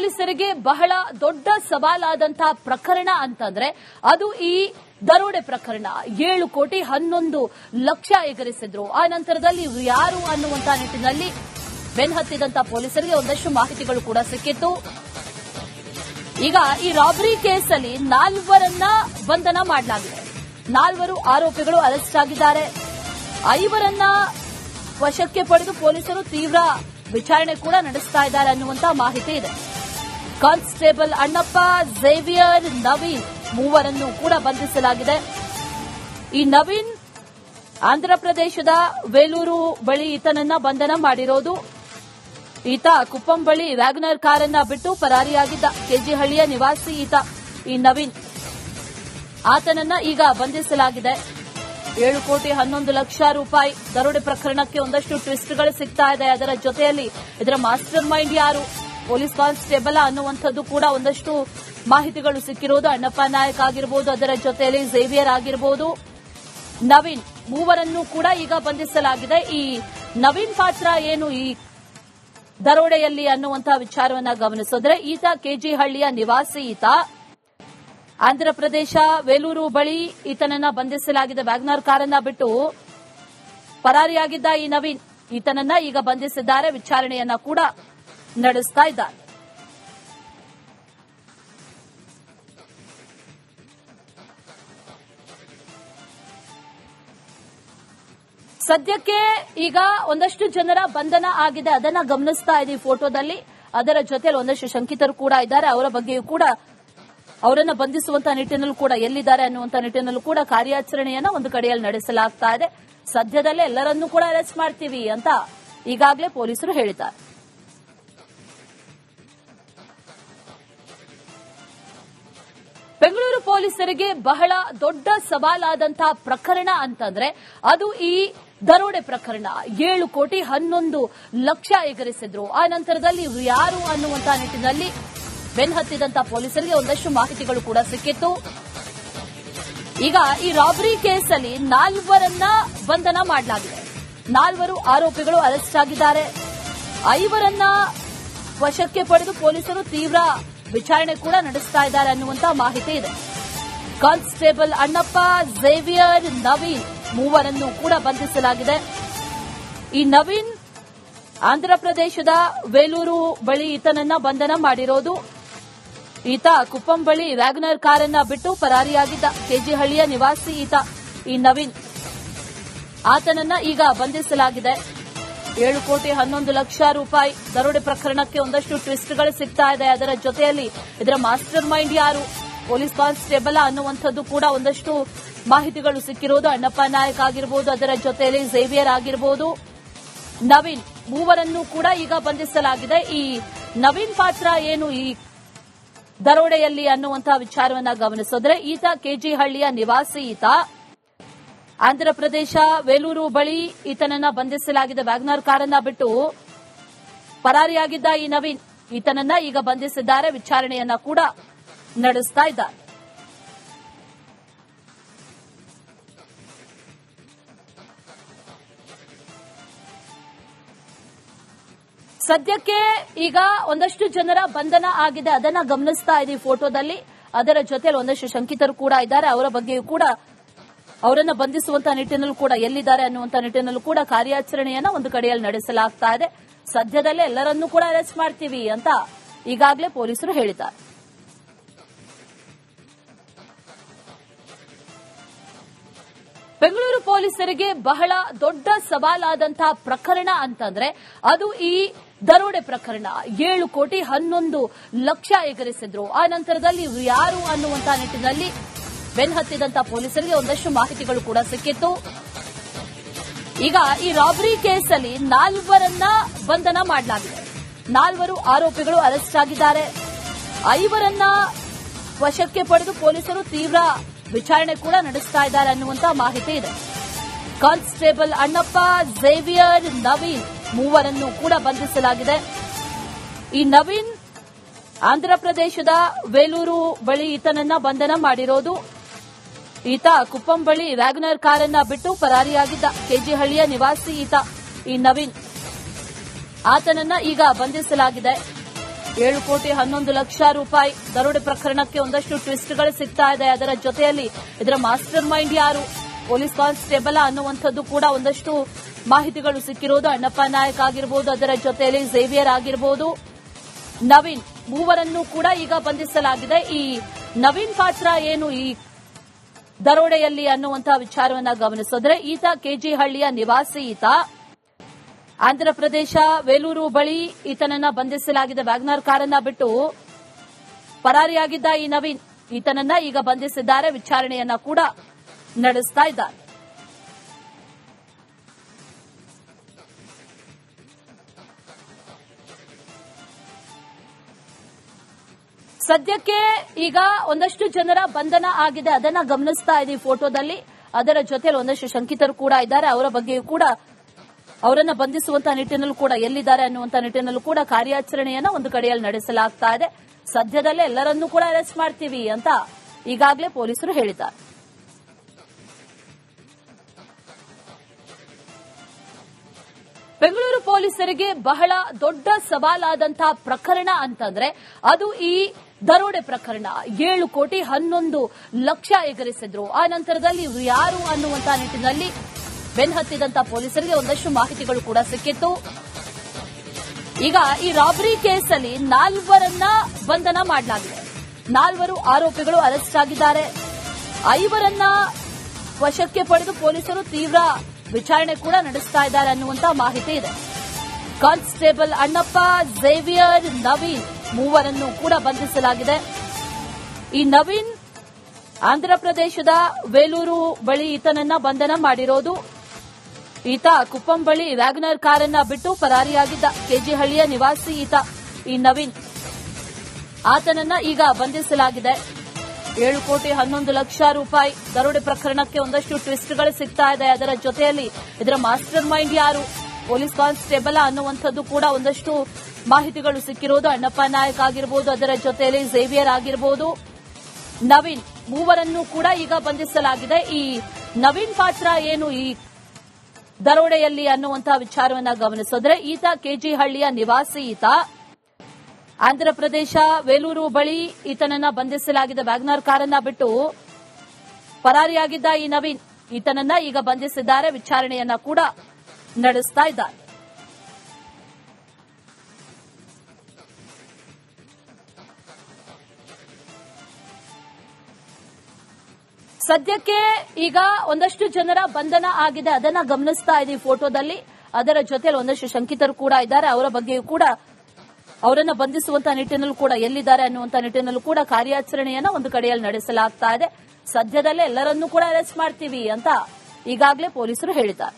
ಪೊಲೀಸರಿಗೆ ಬಹಳ ದೊಡ್ಡ ಸವಾಲಾದಂತಹ ಪ್ರಕರಣ ಅಂತಂದ್ರೆ ಅದು ಈ ದರೋಡೆ ಪ್ರಕರಣ. ಏಳು ಕೋಟಿ ಹನ್ನೊಂದು ಲಕ್ಷ ಎಗರಿಸಿದ್ರು. ಆ ನಂತರದಲ್ಲಿ ಯಾರು ಅನ್ನುವಂತಹ ನಿಟ್ಟಿನಲ್ಲಿ ಬೆನ್ಹತ್ತಿದಂತ ಪೊಲೀಸರಿಗೆ ಒಂದಷ್ಟು ಮಾಹಿತಿಗಳು ಕೂಡ ಸಿಕ್ಕಿತ್ತು. ಈಗ ಈ ರಾಬರಿ ಕೇಸಲ್ಲಿ ನಾಲ್ವರನ್ನ ಬಂಧನ ಮಾಡಲಾಗಿದೆ. ನಾಲ್ವರು ಆರೋಪಿಗಳು ಅರೆಸ್ಟ್ ಆಗಿದ್ದಾರೆ. ಐವರನ್ನ ವಶಕ್ಕೆ ಪಡೆದು ಪೊಲೀಸರು ತೀವ್ರ ವಿಚಾರಣೆ ಕೂಡ ನಡೆಸ್ತಾ ಇದ್ದಾರೆ ಅನ್ನುವಂತಹ ಮಾಹಿತಿ ಇದೆ. ಕಾನ್ಸ್ಟೇಬಲ್ ಅಣ್ಣಪ್ಪ ಝೇವಿಯರ್ ನವೀನ್ ಮೂವರನ್ನು ಕೂಡ ಬಂಧಿಸಲಾಗಿದೆ. ಈ ನವೀನ್ ಆಂಧ್ರಪ್ರದೇಶದ ವೇಲೂರು ಬಳಿ ಈತನನ್ನ ಬಂಧನ ಮಾಡಿರೋದು. ಈತ ಕುಪ್ಪಂ ಬಳಿ ವ್ಯಾಗ್ನರ್ ಕಾರನ್ನ ಬಿಟ್ಟು ಪರಾರಿಯಾಗಿದ್ದ ಕೆಜಿಹಳ್ಳಿಯ ನಿವಾಸಿ ಈತ, ಈ ನವೀನ್. ಆತನನ್ನ ಈಗ ಬಂಧಿಸಲಾಗಿದೆ. ಏಳು ಕೋಟಿ ಹನ್ನೊಂದು ಲಕ್ಷ ರೂಪಾಯಿ ದರೋಡೆ ಪ್ರಕರಣಕ್ಕೆ ಒಂದಷ್ಟು ಟ್ವಿಸ್ಟ್ಗಳು ಸಿಗ್ತಾ ಇದೆ. ಅದರ ಜೊತೆಯಲ್ಲಿ ಇದರ ಮಾಸ್ಟರ್ ಮೈಂಡ್ ಯಾರು? ಪೊಲೀಸ್ ಕಾನ್ಸ್ಟೇಬಲ್ ಅನ್ನುವಂಥದ್ದು ಕೂಡ ಒಂದಷ್ಟು ಮಾಹಿತಿಗಳು ಸಿಕ್ಕಿರೋದು. ಅಣ್ಣಪ್ಪ ನಾಯಕ್ ಆಗಿರಬಹುದು ಅದರ ಜೊತೆಯಲ್ಲಿ ಝೇವಿಯರ್ ಆಗಿರಬಹುದು ನವೀನ್ ಮೂವರನ್ನು ಕೂಡ ಈಗ ಬಂಧಿಸಲಾಗಿದೆ. ಈ ನವೀನ್ ಪಾತ್ರ ಏನು ಈ ದರೋಡೆಯಲ್ಲಿ ಅನ್ನುವಂತಹ ವಿಚಾರವನ್ನ ಗಮನಿಸಿದ್ರೆ, ಈತ ಕೆಜಿಹಳ್ಳಿಯ ನಿವಾಸಿ ಈತ. ಆಂಧ್ರಪ್ರದೇಶ, ವೇಲೂರು ಬಳಿ ಈತನನ್ನ ಬಂಧಿಸಲಾಗಿದೆ. ವ್ಯಾಗ್ನಾರ್ ಕಾರನ್ನ ಬಿಟ್ಟು ಪರಾರಿಯಾಗಿದ್ದ ಈ ನವೀನ್ ಈತನನ್ನ ಈಗ ಬಂಧಿಸಿದ್ದಾರೆ. ವಿಚಾರಣೆಯನ್ನ ಕೂಡ ನಡೆಸ್ತಾ ಇದ್ದಾರೆ. ಸದ್ಯಕ್ಕೆ ಈಗ ಒಂದಷ್ಟು ಜನರ ಬಂಧನ ಆಗಿದೆ. ಅದನ್ನ ಗಮನಿಸ್ತಾ ಇದ್ದೀವಿ ಫೋಟೋದಲ್ಲಿ. ಅದರ ಜೊತೆಯಲ್ಲಿ ಒಂದಷ್ಟು ಶಂಕಿತರು ಕೂಡ ಇದ್ದಾರೆ. ಅವರ ಬಗ್ಗೆಯೂ ಕೂಡ ಅವರನ್ನು ಬಂಧಿಸುವಂತಹ ನಿಟ್ಟಿನಲ್ಲೂ ಕೂಡ ಎಲ್ಲಿದ್ದಾರೆ ಅನ್ನುವಂತಹ ನಿಟ್ಟಿನಲ್ಲೂ ಕೂಡ ಕಾರ್ಯಾಚರಣೆಯನ್ನ ಒಂದು ಕಡೆಯಲ್ಲಿ ನಡೆಸಲಾಗ್ತಾ ಇದೆ. ಸದ್ಯದಲ್ಲೇ ಎಲ್ಲರನ್ನೂ ಕೂಡ ಅರೆಸ್ಟ್ ಮಾಡ್ತೀವಿ ಅಂತ ಈಗಾಗಲೇ ಪೊಲೀಸರು ಹೇಳಿದ್ದಾರೆ. ಪೊಲೀಸರಿಗೆ ಬಹಳ ದೊಡ್ಡ ಸವಾಲಾದಂತಹ ಪ್ರಕರಣ ಅಂತಂದ್ರೆ ಅದು ಈ ದರೋಡೆ ಪ್ರಕರಣ. ಏಳು ಕೋಟಿ ಹನ್ನೊಂದು ಲಕ್ಷ ಎಗರಿಸಿದ್ರು. ಆ ನಂತರದಲ್ಲಿ ಯಾರು ಅನ್ನುವಂತ ನಿಟ್ಟಿನಲ್ಲಿ ಬೆನ್ಹತ್ತಿದಂತ ಪೊಲೀಸರಿಗೆ ಒಂದಷ್ಟು ಮಾಹಿತಿಗಳು ಕೂಡ ಸಿಕ್ಕಿತ್ತು. ಈಗ ಈ ರಾಬರಿ ಕೇಸಲ್ಲಿ ನಾಲ್ವರನ್ನ ಬಂಧನ ಮಾಡಲಾಗಿದೆ. ನಾಲ್ವರು ಆರೋಪಿಗಳು ಅರೆಸ್ಟ್ ಆಗಿದ್ದಾರೆ. ಐವರನ್ನ ವಶಕ್ಕೆ ಪಡೆದು ಪೊಲೀಸರು ತೀವ್ರ ವಿಚಾರಣೆ ಕೂಡ ನಡೆಸ್ತಾ ಇದ್ದಾರೆ ಅನ್ನುವಂತಹ ಮಾಹಿತಿ ಇದೆ. ಕಾನ್ಸ್ಟೇಬಲ್ ಅಣ್ಣಪ್ಪ, ಝೇವಿಯರ್, ನವೀನ್ ಮೂವರನ್ನು ಕೂಡ ಬಂಧಿಸಲಾಗಿದೆ. ಈ ನವೀನ್ ಆಂಧ್ರಪ್ರದೇಶದ ವೇಲೂರು ಬಳಿ ಈತನನ್ನ ಬಂಧನ ಮಾಡಿರೋದು. ಈತ ಕುಪ್ಪಂ ಬಳಿ ವ್ಯಾಗನರ್ ಕಾರನ್ನ ಬಿಟ್ಟು ಪರಾರಿಯಾಗಿದ್ದ ಕೆಜಿಹಳ್ಳಿಯ ನಿವಾಸಿ ಈತ, ಈ ನವೀನ್. ಆತನನ್ನ ಈಗ ಬಂಧಿಸಲಾಗಿದೆ. ಏಳು ಕೋಟಿ ಹನ್ನೊಂದು ಲಕ್ಷ ರೂಪಾಯಿ ದರೋಡೆ ಪ್ರಕರಣಕ್ಕೆ ಒಂದಷ್ಟು ಟ್ವಿಸ್ಟ್ಗಳು ಸಿಗ್ತಾ ಇದೆ. ಅದರ ಜೊತೆಯಲ್ಲಿ ಇದರ ಮಾಸ್ಟರ್ ಮೈಂಡ್ ಯಾರು? ಪೊಲೀಸ್ ಕಾನ್ಸ್ಟೇಬಲ್ ಅನ್ನುವಂಥದ್ದು ಕೂಡ ಒಂದಷ್ಟು ಮಾಹಿತಿಗಳು ಸಿಕ್ಕಿರೋದು. ಅಣ್ಣಪ್ಪ ನಾಯಕ್ ಆಗಿರಬಹುದು ಅದರ ಜೊತೆಯಲ್ಲಿ ಝೇವಿಯರ್ ಆಗಿರಬಹುದು ನವೀನ್ ಮೂವರನ್ನು ಕೂಡ ಈಗ ಬಂಧಿಸಲಾಗಿದೆ. ಈ ನವೀನ್ ಪಾತ್ರ ಏನು ಈ ದರೋಡೆಯಲ್ಲಿ ಅನ್ನುವಂತಹ ವಿಚಾರವನ್ನ ಗಮನಿಸಿದ್ರೆ, ಈತ ಕೆಜಿಹಳ್ಳಿಯ ನಿವಾಸಿ ಈತ. ಆಂಧ್ರಪ್ರದೇಶ, ವೇಲೂರು ಬಳಿ ಈತನನ್ನ ಬಂಧಿಸಲಾಗಿದೆ. ವ್ಯಾಗ್ನರ್ ಕಾರನ್ನ ಬಿಟ್ಟು ಪರಾರಿಯಾಗಿದ್ದ ಈ ನವೀನ್ ಈತನನ್ನ ಈಗ ಬಂಧಿಸಿದ್ದಾರೆ. ವಿಚಾರಣೆಯನ್ನ ಕೂಡ ನಡೆಸ್ತಾ ಇದ್ದಾರೆ. ಸದ್ಯಕ್ಕೆ ಈಗ ಒಂದಷ್ಟು ಜನರ ಬಂಧನ ಆಗಿದೆ. ಅದನ್ನ ಗಮನಿಸ್ತಾ ಇದ್ದೀವಿ ಫೋಟೋದಲ್ಲಿ. ಅದರ ಜೊತೆಲಿ ಒಂದಷ್ಟು ಶಂಕಿತರು ಕೂಡ ಇದ್ದಾರೆ. ಅವರ ಬಗ್ಗೆಯೂ ಕೂಡ ಅವರನ್ನ ಬಂಧಿಸುವಂತಹ ನಿಟ್ಟಿನಲ್ಲೂ ಕೂಡ ಎಲ್ಲಿದ್ದಾರೆ ಅನ್ನುವಂತಹ ನಿಟ್ಟಿನಲ್ಲೂ ಕೂಡ ಕಾರ್ಯಾಚರಣೆಯನ್ನ ಒಂದು ಕಡೆಯಲ್ಲಿ ನಡೆಸಲಾಗ್ತಾ ಇದೆ. ಸದ್ಯದಲ್ಲೇ ಎಲ್ಲರನ್ನೂ ಕೂಡ ಅರೆಸ್ಟ್ ಮಾಡ್ತೀವಿ ಅಂತ ಈಗಾಗಲೇ ಪೊಲೀಸರು ಹೇಳಿದ್ದಾರೆ. ಬೆಂಗಳೂರು ಪೊಲೀಸರಿಗೆ ಬಹಳ ದೊಡ್ಡ ಸವಾಲಾದಂತಹ ಪ್ರಕರಣ ಅಂತಂದ್ರೆ ಅದು ಈ ದರೋಡೆ ಪ್ರಕರಣ. ಏಳು ಕೋಟಿ ಹನ್ನೊಂದು ಲಕ್ಷ ಎಗರಿಸಿದ್ರು. ಆ ನಂತರದಲ್ಲಿ ಯಾರು ಅನ್ನುವಂತ ನಿಟ್ಟಿನಲ್ಲಿ ಬೆನ್ಹತ್ತಿದಂತ ಪೊಲೀಸರಿಗೆ ಒಂದಷ್ಟು ಮಾಹಿತಿಗಳು ಕೂಡ ಸಿಕ್ಕಿತ್ತು. ಈಗ ಈ ರಾಬರಿ ಕೇಸಲ್ಲಿ ನಾಲ್ವರನ್ನ ಬಂಧನ ಮಾಡಲಾಗಿದೆ. ನಾಲ್ವರು ಆರೋಪಿಗಳು ಅರೆಸ್ಟ್ ಆಗಿದ್ದಾರೆ. ಐವರನ್ನ ವಶಕ್ಕೆ ಪಡೆದು ಪೊಲೀಸರು ತೀವ್ರ ವಿಚಾರಣೆ ಕೂಡ ನಡೆಸ್ತಾ ಇದ್ದಾರೆ ಅನ್ನುವಂತ ಮಾಹಿತಿ ಇದೆ. ಕಾನ್ಸ್ಟೇಬಲ್ ಅಣ್ಣಪ್ಪ ಝೇವಿಯರ್ ನವೀನ್ ಮೂವರನ್ನು ಕೂಡ ಬಂಧಿಸಲಾಗಿದೆ. ಈ ನವೀನ್ ಆಂಧ್ರಪ್ರದೇಶದ ವೇಲೂರು ಬಳಿ ಈತನನ್ನ ಬಂಧನ ಮಾಡಿರೋದು. ಈತ ಕುಪ್ಪಂ ಬಳಿ ವ್ಯಾಗನರ್ ಕಾರನ್ನ ಬಿಟ್ಟು ಪರಾರಿಯಾಗಿದ್ದ ಕೆಜಿಹಳ್ಳಿಯ ನಿವಾಸಿ ಈತ, ಈ ನವೀನ್. ಆತನನ್ನ ಈಗ ಬಂಧಿಸಲಾಗಿದೆ. ಏಳು ಕೋಟಿ ಹನ್ನೊಂದು ಲಕ್ಷ ರೂಪಾಯಿ. ದರೋಡೆ ಪ್ರಕರಣಕ್ಕೆ ಒಂದಷ್ಟು ಟ್ವಿಸ್ಟ್ಗಳು ಸಿಗ್ತಾ ಇದೆ. ಅದರ ಜೊತೆಯಲ್ಲಿ ಇದರ ಮಾಸ್ಟರ್ ಮೈಂಡ್ ಯಾರು? ಪೊಲೀಸ್ ಕಾನ್ಸ್ಟೇಬಲ್ ಅನ್ನುವಂಥದ್ದು ಕೂಡ ಒಂದಷ್ಟು ಮಾಹಿತಿಗಳು ಸಿಕ್ಕಿರೋದು. ಅಣ್ಣಪ್ಪ ನಾಯಕ್ ಆಗಿರಬಹುದು ಅದರ ಜೊತೆಯಲ್ಲಿ ಝೇವಿಯರ್ ಆಗಿರಬಹುದು ನವೀನ್ ಮೂವರನ್ನು ಕೂಡ ಈಗ ಬಂಧಿಸಲಾಗಿದೆ. ಈ ನವೀನ್ ಪಾತ್ರ ಏನು ಈ ದರೋಡೆಯಲ್ಲಿ ಅನ್ನುವಂತಹ ವಿಚಾರವನ್ನ ಗಮನಿಸಿದ್ರೆ, ಈತ ಕೆಜಿಹಳ್ಳಿಯ ನಿವಾಸಿ ಈತ. ಆಂಧ್ರಪ್ರದೇಶ ವೇಲೂರು ಬಳಿ ಈತನನ್ನ ಬಂಧಿಸಲಾಗಿದೆ. ವ್ಯಾಗ್ನರ್ ಕಾರನ್ನ ಬಿಟ್ಟು ಪರಾರಿಯಾಗಿದ್ದ ಈ ನವೀನ್ ಈತನನ್ನ ಈಗ ಬಂಧಿಸಿದ್ದಾರೆ. ವಿಚಾರಣೆಯನ್ನ ಕೂಡ ನಡೆಸ್ತಾ ಇದ್ದಾರೆ. ಸದ್ಯಕ್ಕೆ ಈಗ ಒಂದಷ್ಟು ಜನರ ಬಂಧನ ಆಗಿದೆ. ಅದನ್ನ ಗಮನಿಸ್ತಾ ಇದೆ ಫೋಟೋದಲ್ಲಿ. ಅದರ ಜೊತೆಯಲ್ಲಿ ಒಂದಷ್ಟು ಶಂಕಿತರು ಕೂಡ ಇದ್ದಾರೆ. ಅವರ ಬಗ್ಗೆಯೂ ಕೂಡ ಅವರನ್ನ ಬಂಧಿಸುವಂತಹ ನಿಟ್ಟಿನಲ್ಲೂ ಕೂಡ ಎಲ್ಲಿದ್ದಾರೆ ಅನ್ನುವಂತಹ ನಿಟ್ಟಿನಲ್ಲೂ ಕೂಡ ಕಾರ್ಯಾಚರಣೆಯನ್ನ ಒಂದು ಕಡೆಯಲ್ಲಿ ನಡೆಸಲಾಗ್ತಾ ಇದೆ. ಸದ್ಯದಲ್ಲೇ ಎಲ್ಲರನ್ನೂ ಕೂಡ ಅರೆಸ್ಟ್ ಮಾಡ್ತೀವಿ ಅಂತ ಈಗಾಗಲೇ ಪೊಲೀಸರು ಹೇಳಿದ್ದಾರೆ. ಬೆಂಗಳೂರು ಪೊಲೀಸರಿಗೆ ಬಹಳ ದೊಡ್ಡ ಸವಾಲಾದಂತಹ ಪ್ರಕರಣ ಅಂತಂದ್ರೆ ಅದು ಈ ದರೋಡೆ ಪ್ರಕರಣ. ಏಳು ಕೋಟಿ ಹನ್ನೊಂದು ಲಕ್ಷ ಎಗರಿಸಿದ್ರು. ಆ ನಂತರದಲ್ಲಿ ಯಾರು ಅನ್ನುವಂತಹ ನಿಟ್ಟಿನಲ್ಲಿ ಬೆನ್ನಹತ್ತಿದಂತ ಪೊಲೀಸರಿಗೆ ಒಂದಷ್ಟು ಮಾಹಿತಿಗಳು ಕೂಡ ಸಿಕ್ಕಿತ್ತು. ಈಗ ಈ ರಾಬರಿ ಕೇಸಲ್ಲಿ ನಾಲ್ವರನ್ನ ಬಂಧನ ಮಾಡಲಾಗಿದೆ. ನಾಲ್ವರು ಆರೋಪಿಗಳು ಅರೆಸ್ಟ್ ಆಗಿದ್ದಾರೆ. ಐವರನ್ನ ವಶಕ್ಕೆ ಪಡೆದು ಪೊಲೀಸರು ತೀವ್ರ ವಿಚಾರಣೆ ಕೂಡ ನಡೆಸ್ತಾ ಇದ್ದಾರೆ ಅನ್ನುವಂತ ಮಾಹಿತಿ ಇದೆ. ಕಾನ್ಸ್ಟೇಬಲ್ ಅಣ್ಣಪ್ಪ, ಝೇವಿಯರ್, ನವೀನ್ ಮೂವರನ್ನು ಕೂಡ ಬಂಧಿಸಲಾಗಿದೆ. ಈ ನವೀನ್ ಆಂಧ್ರಪ್ರದೇಶದ ವೇಲೂರು ಬಳಿ ಈತನನ್ನ ಬಂಧನ ಮಾಡಿರೋದು. ಈತ ಕುಪ್ಪಂ ಬಳಿ ವ್ಯಾಗನರ್ ಕಾರನ್ನ ಬಿಟ್ಟು ಪರಾರಿಯಾಗಿದ್ದ ಕೆಜಿಹಳ್ಳಿಯ ನಿವಾಸಿ ಈತ. ಈ ನವೀನ್ ಆತನನ್ನ ಈಗ ಬಂಧಿಸಲಾಗಿದೆ. ಏಳು ಕೋಟಿ ಹನ್ನೊಂದು ಲಕ್ಷ ರೂಪಾಯಿ ದರೋಡೆ ಪ್ರಕರಣಕ್ಕೆ ಒಂದಷ್ಟು ಟ್ವಿಸ್ಟ್ಗಳು ಸಿಗ್ತಾ ಇದೆ. ಅದರ ಜೊತೆಯಲ್ಲಿ ಇದರ ಮಾಸ್ಟರ್ ಮೈಂಡ್ ಯಾರು? ಪೊಲೀಸ್ ಕಾನ್ಸ್ಟೇಬಲ್ ಅನ್ನುವಂಥದ್ದು ಕೂಡ ಒಂದಷ್ಟು ಮಾಹಿತಿಗಳು ಸಿಕ್ಕಿರೋದು ಅಣ್ಣಪ್ಪ ನಾಯಕ್ ಆಗಿರಬಹುದು ಅದರ ಜೊತೆಯಲ್ಲಿ ಝೇವಿಯರ್ ಆಗಿರಬಹುದು ನವೀನ್ ಮೂವರನ್ನು ಕೂಡ ಈಗ ಬಂಧಿಸಲಾಗಿದೆ. ಈ ನವೀನ್ ಪಾತ್ರ ಏನು? ಈ ದರೋಡೆಯಲ್ಲಿ ಅನ್ನುವಂತಹ ವಿಚಾರವನ್ನ ಗಮನಿಸಿದ್ರೆ ಈತ ಕೆಜಿಹಳ್ಳಿಯ ನಿವಾಸಿ ಈತ. ಆಂಧ್ರಪ್ರದೇಶ ವೇಲೂರು ಬಳಿ ಈತನನ್ನ ಬಂಧಿಸಲಾಗಿದೆ. ವ್ಯಾಗ್ನರ್ ಕಾರನ್ನ ಬಿಟ್ಟು ಪರಾರಿಯಾಗಿದ್ದ ಈ ನವೀನ್ ಈತನನ್ನ ಈಗ ಬಂಧಿಸಿದ್ದಾರೆ. ವಿಚಾರಣೆಯನ್ನ ಕೂಡ ನಡೆಸ್ತಾ ಇದ್ದಾರೆ. ಸದ್ಯಕ್ಕೆ ಈಗ ಒಂದಷ್ಟು ಜನರ ಬಂಧನ ಆಗಿದೆ. ಅದನ್ನ ಗಮನಿಸ್ತಾ ಇದ್ದೀವಿ ಫೋಟೋದಲ್ಲಿ. ಅದರ ಜೊತೆಯಲ್ಲಿ ಒಂದಷ್ಟು ಶಂಕಿತರು ಕೂಡ ಇದ್ದಾರೆ. ಅವರ ಬಗ್ಗೆಯೂ ಕೂಡ ಅವರನ್ನು ಬಂಧಿಸುವಂತಹ ನಿಟ್ಟಿನಲ್ಲೂ ಕೂಡ ಎಲ್ಲಿದ್ದಾರೆ ಅನ್ನುವಂತ ನಿಟ್ಟಿನಲ್ಲೂ ಕೂಡ ಕಾರ್ಯಾಚರಣೆಯನ್ನ ಒಂದು ಕಡೆಯಲ್ಲಿ ನಡೆಸಲಾಗ್ತಾ ಇದೆ. ಸದ್ಯದಲ್ಲೇ ಎಲ್ಲರನ್ನೂ ಕೂಡ ಅರೆಸ್ಟ್ ಮಾಡ್ತೀವಿ ಅಂತ ಈಗಾಗಲೇ ಪೊಲೀಸರು ಹೇಳಿದ್ದಾರೆ.